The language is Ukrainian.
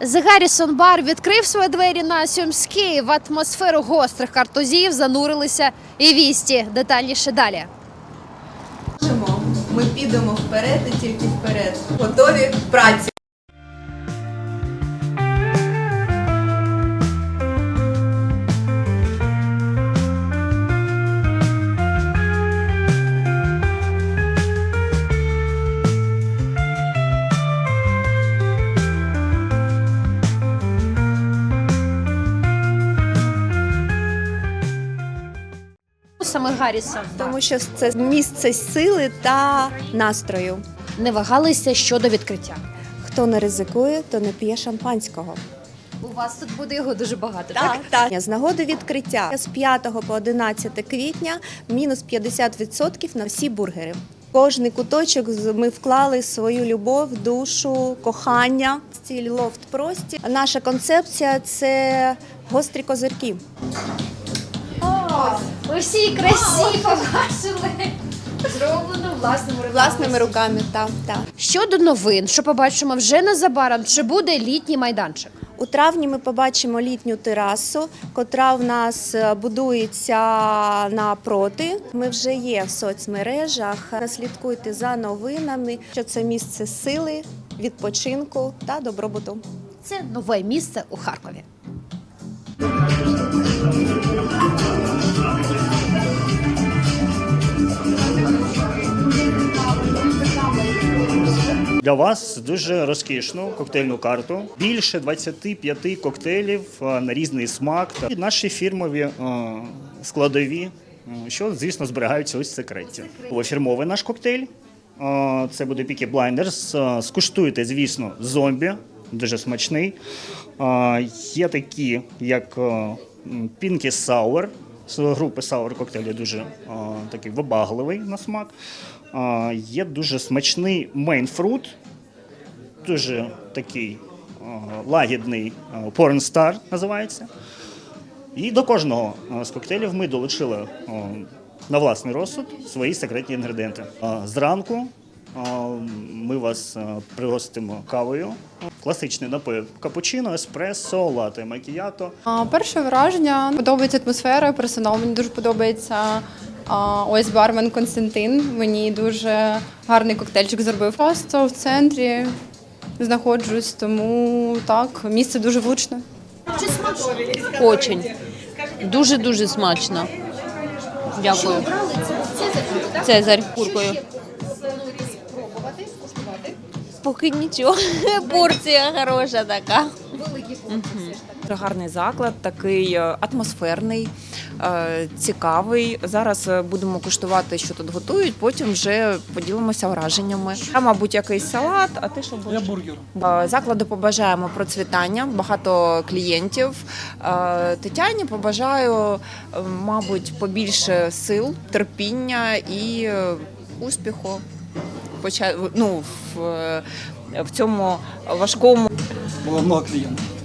The Garrison Bar відкрив свої двері на Сьомській. В атмосферу гострих картузів занурилися і вісті. Детальніше далі. Ми підемо вперед і тільки вперед. Готові праці. Саме Гаррісон. Тому що це місце сили та настрою. Не вагалися щодо відкриття. Хто не ризикує, то не п'є шампанського. У вас тут буде його дуже багато. Так, так. З нагоди відкриття з 5 по 11 квітня мінус 50% на всі бургери. Кожний куточок ми вклали свою любов, душу, кохання. Стіль лофт прості. Наша концепція це гострі козирки. Ви всі красі побачили. Зроблено власними руками. Власними руками, так, так. Щодо новин, що побачимо вже незабаром, чи буде літній майданчик? У травні ми побачимо літню терасу, котра в нас е, будується напроти. Ми вже є в соцмережах. Слідкуйте за новинами, що це місце сили, відпочинку та добробуту. Це нове місце у Харкові. Для вас дуже розкішну коктейльну карту. Більше 25 коктейлів е, на різний смак. Та наші фірмові е, складові, е, що, звісно, зберігаються ось в секреті. Фірмовий наш коктейль. Це буде Peaky Blinders. Е, Скуштуйте, звісно, зомбі. Дуже смачний. Є такі, як Pinky Sour. З групи Sour коктейлі дуже такий вибагливий на смак. Є дуже смачний Fruit, дуже такий лагідний Star називається. І до кожного з коктейлів ми долучили на власний розсуд свої секретні інгредієнти. Зранку ми вас пригостимо кавою. Класичний напій капучино, еспресо, лате, макіято. Перше враження подобається атмосфера, персонал мені дуже подобається. Ось бармен Константин мені дуже гарний коктейльчик зробив. Просто в центрі знаходжусь, тому так, місце дуже влучне. Очень. Дуже-дуже смачно. Дякую. Цезарь куркою. Поки нічого. Порція хороша така. Дуже гарний заклад, такий е, атмосферний, е, цікавий. Зараз е, будемо куштувати, що тут готують. Потім вже поділимося враженнями. Я, мабуть, якийсь салат. А ти що будеш? Я бургер. Закладу побажаємо процвітання, багато клієнтів. Тетяні побажаю, мабуть, побільше сил, терпіння і успіху. Ну, в, в цьому важкому Было много клиентов.